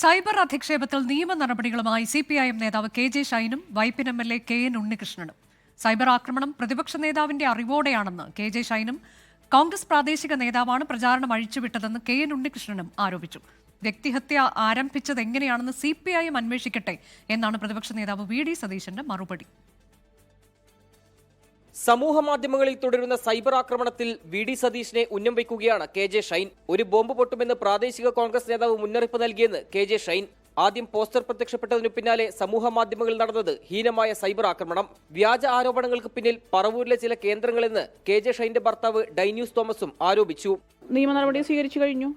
Cyber അധിക്ഷേപത്തിൽ നിയമ നടപടികളുമായി സി പി ഐ എം നേതാവ് K J ഷൈനും Vypin M L A K N ഉണ്ണികൃഷ്ണനും. Cyber ആക്രമണം പ്രതിപക്ഷ നേതാവിന്റെ അറിവോടെയാണെന്ന് കെ ജെ ഷൈനും കോൺഗ്രസ് പ്രാദേശിക നേതാവാണ് പ്രചാരണം അഴിച്ചുവിട്ടതെന്ന് കെ എൻ ഉണ്ണികൃഷ്ണനും ആരോപിച്ചു. വ്യക്തിഹത്യ ആരംഭിച്ചത് എങ്ങനെയാണെന്ന് സി പി ഐ എം അന്വേഷിക്കട്ടെ എന്നാണ് പ്രതിപക്ഷ നേതാവ് വി ഡി സതീശന്റെ മറുപടി. സമൂഹ മാധ്യമങ്ങളിൽ തുടരുന്ന സൈബർ ആക്രമണത്തിൽ വി ഡി സതീഷിനെ ഉന്നം വയ്ക്കുകയാണ് കെ ജെ ഷൈൻ. ഒരു ബോംബ് പൊട്ടുമെന്ന് പ്രാദേശിക കോൺഗ്രസ് നേതാവ് മുന്നറിയിപ്പ് നൽകിയെന്ന് കെ ജെ ഷൈൻ. ആദ്യം പോസ്റ്റർ പ്രത്യക്ഷപ്പെട്ടതിനു പിന്നാലെ സമൂഹ മാധ്യമങ്ങളിൽ നടന്നത് ഹീനമായ സൈബർ ആക്രമണം. വ്യാജ ആരോപണങ്ങൾക്ക് പിന്നിൽ പറവൂരിലെ ചില കേന്ദ്രങ്ങളെന്ന് കെ ജെ ഷൈന്റെ ഭർത്താവ് ഡൈന്യൂസ് തോമസും ആരോപിച്ചു. നിയമ നടപടി സ്വീകരിച്ചു കഴിഞ്ഞു.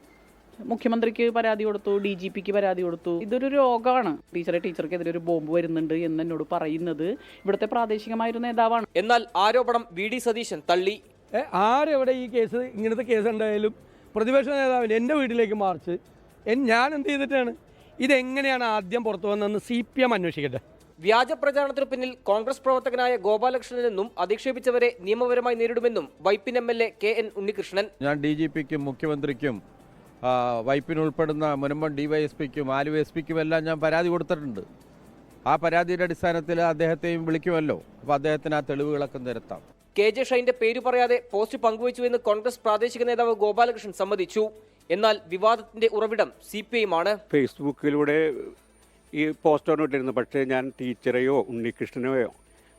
മുഖ്യമന്ത്രിക്ക് പരാതി കൊടുത്തു ഡി ജി പിക്ക് പരാതി കൊടുത്തു. ഇതൊരു രോഗമാണ്. ടീച്ചറെ ടീച്ചർക്കെതിരെ ഒരു ബോംബ് വരുന്നുണ്ട് എന്ന് എന്നോട് പറയുന്നത് ഇവിടുത്തെ പ്രാദേശികമായൊരു നേതാവാണ്. എന്നാൽ ആരോപണം വി ഡി സതീശൻ തള്ളി. ആരെവിടെ ഈ കേസ് ഇങ്ങനത്തെ കേസ് ഉണ്ടായാലും പ്രതിപക്ഷ നേതാവിന് എന്റെ വീട്ടിലേക്ക് മാർച്ച്. ഞാൻ എന്ത് ചെയ്തിട്ടാണ്? ഇതെങ്ങനെയാണ് ആദ്യം പുറത്തു വന്നതെന്ന് സി പി എം അന്വേഷിക്കട്ടെ. വ്യാജ പ്രചാരണത്തിന് പിന്നിൽ കോൺഗ്രസ് പ്രവർത്തകനായ ഗോപാലകൃഷ്ണനെന്നും അധിക്ഷേപിച്ചവരെ നിയമപരമായി നേരിടുമെന്നും Vypin M L A K N Unnikrishnan. ഞാൻ ഡി ജി പിക്കും മുഖ്യമന്ത്രിക്കും വൈപ്പിനുൾപ്പെടുന്ന മുനമ്പം ഡി വൈ എസ് പിക്കും ആലുവ എസ് പിക്കും എല്ലാം ഞാൻ പരാതി കൊടുത്തിട്ടുണ്ട്. ആ പരാതിയുടെ അടിസ്ഥാനത്തിൽ അദ്ദേഹത്തെയും വിളിക്കുമല്ലോ. അപ്പോൾ അദ്ദേഹത്തിന് ആ തെളിവുകളൊക്കെ നിരത്താം. കെ ജെ ഷൈന്റെ പേര് പറയാതെ പോസ്റ്റ് പങ്കുവച്ചു എന്ന് കോൺഗ്രസ് പ്രാദേശിക നേതാവ് ഗോപാലകൃഷ്ണൻ സമ്മതിച്ചു. എന്നാൽ വിവാദത്തിന്റെ ഉറവിടം സി പി ഐയുമാണ് ഫേസ്ബുക്കിലൂടെ ഈ പോസ്റ്റർ ഇട്ടിരുന്നു പക്ഷേ ഞാൻ ടീച്ചറെയോ ഉണ്ണികൃഷ്ണനെയോ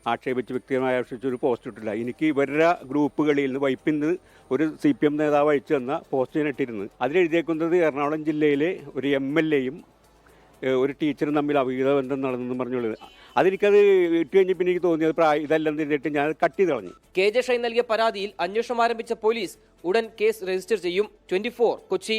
ആക്ഷേപിച്ച് വ്യക്തിപരമായി ആക്ഷേപിച്ച് ഒരു പോസ്റ്റ് ഇട്ടില്ല. എനിക്ക് ഇവരുടെ ഗ്രൂപ്പുകളിൽ നിന്ന് വൈപ്പിൽ നിന്ന് ഒരു സി പി എം നേതാവ് അയച്ചു തന്ന പോസ്റ്റ് ഞാൻ ഇട്ടിരുന്നു അതിലെഴുതിയേക്കുന്നത് എറണാകുളം ജില്ലയിലെ ഒരു എം എൽ എയും ഒരു ടീച്ചറും തമ്മിൽ അവിഹിത ബന്ധം നടന്നെന്ന് പറഞ്ഞുള്ളത്. അതെനിക്കത് ഇട്ട് പിന്നെ എനിക്ക് തോന്നിയത് പ്രായ ഇതല്ലെന്ന് ഇരുന്നിട്ട് ഞാൻ കട്ട് ചെയ്ത് കളഞ്ഞു. കെ ജെ ഷൈ നൽകിയ പരാതിയിൽ അന്വേഷണം ആരംഭിച്ച പോലീസ് ഉടൻ കേസ് രജിസ്റ്റർ ചെയ്യും. ട്വന്റി കൊച്ചി.